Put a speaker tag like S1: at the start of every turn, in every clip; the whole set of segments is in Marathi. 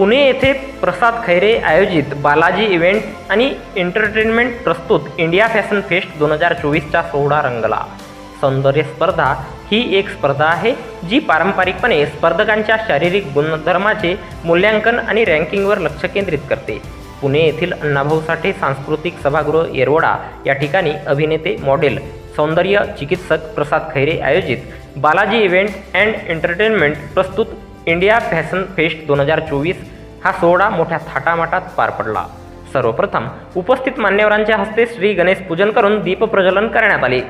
S1: पुणे येथे प्रसाद खैरे आयोजित बालाजी इव्हेंट आणि एंटरटेनमेंट प्रस्तुत इंडिया फॅशन फेस्ट दोन हजार चोवीसचा सोहळा रंगला. सौंदर्य स्पर्धा ही एक स्पर्धा आहे जी पारंपरिकपणे स्पर्धकांच्या शारीरिक गुणधर्माचे मूल्यांकन आणि रँकिंगवर लक्ष केंद्रित करते. पुणे येथील अण्णाभाऊ साठे सांस्कृतिक सभागृह येरवडा या ठिकाणी अभिनेते मॉडेल सौंदर्य चिकित्सक प्रसाद खैरे आयोजित बालाजी इव्हेंट अँड एंटरटेनमेंट प्रस्तुत इंडिया फॅशन फेस्ट दोन हजार चोवीस हा सोहळा मोठ्या थाटामाटात पार पडला. सर्वप्रथम उपस्थित मान्यवरांच्या हस्ते श्री गणेश पूजन करून दीपप्रज्वलन करण्यात आले.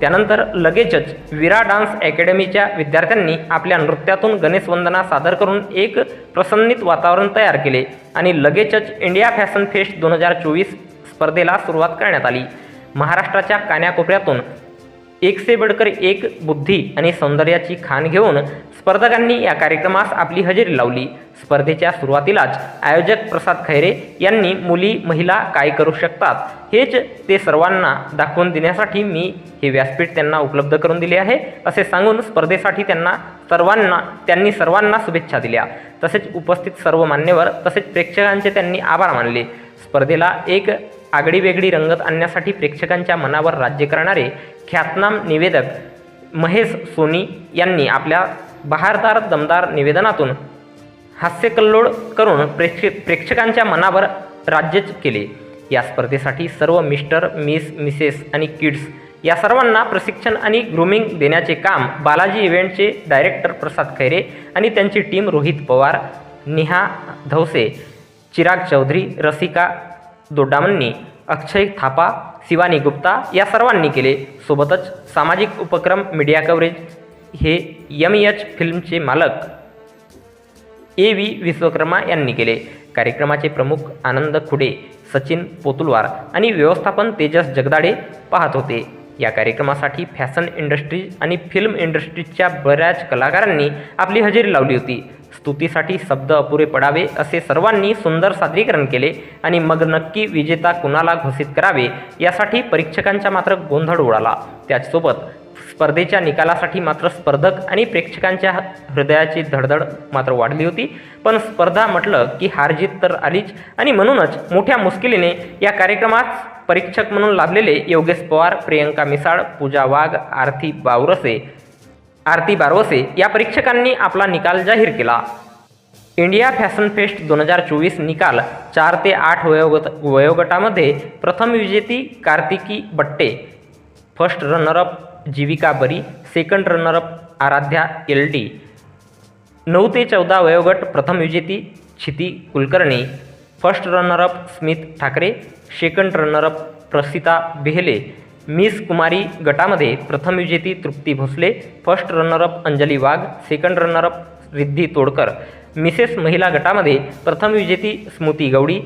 S1: त्यानंतर लगेचच विरा डान्स अकॅडमीच्या विद्यार्थ्यांनी आपल्या नृत्यातून गणेश वंदना सादर करून एक प्रसन्नित वातावरण तयार केले आणि लगेचच इंडिया फॅशन फेस्ट दोन हजार चोवीस स्पर्धेला सुरुवात करण्यात आली. महाराष्ट्राच्या कान्याकोपऱ्यातून एकसे बडकर एक बुद्धी आणि सौंदर्याची खाण घेऊन स्पर्धकांनी या कार्यक्रमास आपली हजेरी लावली. स्पर्धेच्या सुरुवातीलाच आयोजक प्रसाद खैरे यांनी मुली महिला काय करू शकतात हेच ते सर्वांना दाखवून देण्यासाठी मी हे व्यासपीठ त्यांना उपलब्ध करून दिले आहे असे सांगून स्पर्धेसाठी त्यांना सर्वांना त्यांनी सर्वांना शुभेच्छा दिल्या. तसेच उपस्थित सर्व मान्यवर तसेच प्रेक्षकांचे त्यांनी आभार मानले. स्पर्धेला एक आगळीवेगळी रंगत आणण्यासाठी प्रेक्षकांच्या मनावर राज्य करणारे ख्यातनाम निवेदक महेश सोनी यांनी आपल्या बहारदार दमदार निवेदनातून हास्यकल्लोळ करून प्रेक्षक प्रेक्षकांच्या मनावर राज्यच केले. या स्पर्धेसाठी सर्व मिस्टर मिस मिसेस आणि किड्स या सर्वांना प्रशिक्षण आणि ग्रूमिंग देण्याचे काम बालाजी इव्हेंटचे डायरेक्टर प्रसाद खैरे आणि त्यांची टीम रोहित पवार नेहा धवसे चिराग चौधरी रसिका दोड्डामन्नी अक्षय थापा शिवानी गुप्ता या सर्वांनी केले सोबतच सामाजिक उपक्रम मीडिया कव्हरेज हे यम एच फिल्मचे मालक ए व्ही विश्वकर्मा यांनी केले. कार्यक्रमाचे प्रमुख आनंद खुडे सचिन पोतुलवार आणि व्यवस्थापन तेजस जगदाडे पाहत होते. या कार्यक्रमासाठी फॅशन इंडस्ट्री आणि फिल्म इंडस्ट्रीजच्या बऱ्याच कलाकारांनी आपली हजेरी लावली होती. स्तुतीसाठी शब्द अपुरे पडावे असे सर्वांनी सुंदर सादरीकरण केले आणि मग नक्की विजेता कुणाला घोषित करावे यासाठी परीक्षकांचा मात्र गोंधळ उडाला. त्याचसोबत स्पर्धेच्या निकालासाठी मात्र स्पर्धक आणि प्रेक्षकांच्या हृदयाची धडधड मात्र वाढली होती. पण स्पर्धा म्हटलं की हारजीत तर आलीच आणि म्हणूनच मोठ्या मुश्किलीने या कार्यक्रमात परीक्षक म्हणून लाभलेले योगेश पवार प्रियंका मिसाळ पूजा वाघ आरती बावरसे आरती बारवसे या परीक्षकांनी आपला निकाल जाहीर केला. इंडिया फॅशन फेस्ट दोन हजार चोवीस निकाल चार ते आठ वयोगट वयोगटामध्ये प्रथम विजेती कार्तिकी बट्टे first runner up Jeevika Bari second runner up Aaradhya L D नऊ ते चौदा वयोगट प्रथम विजेती Kshiti Kulkarni first runner up Smit Thackeray second runner up Prasita Behle miss कुमारी गटामध्ये प्रथम विजेती Trupti Bhosale first runner up Anjali Wagh second runner up Riddhi Todkar. Mrs महिला गटामध्ये प्रथम विजेती Smriti Gawdi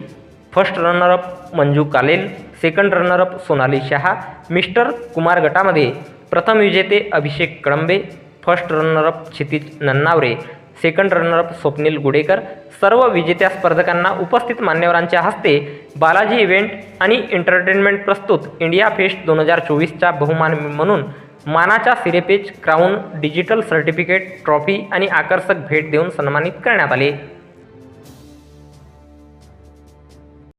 S1: first runner up Manju Kalel second runner up Sonali Shah mister Kumar गटामध्ये प्रथम विजेते Abhishek Kalambe first runner up Kshitij Nannaware. Second runner up Swapnil Gudekar. सर्व विजेत्या स्पर्धकांना उपस्थित मान्यवरांच्या हस्ते बालाजी इव्हेंट आणि एंटरटेनमेंट प्रस्तुत इंडिया फेस्ट दोन हजार चोवीसचा बहुमान म्हणून मानाच्या सिरेपेज क्राऊन डिजिटल सर्टिफिकेट ट्रॉफी आणि आकर्षक भेट देऊन सन्मानित करण्यात आले.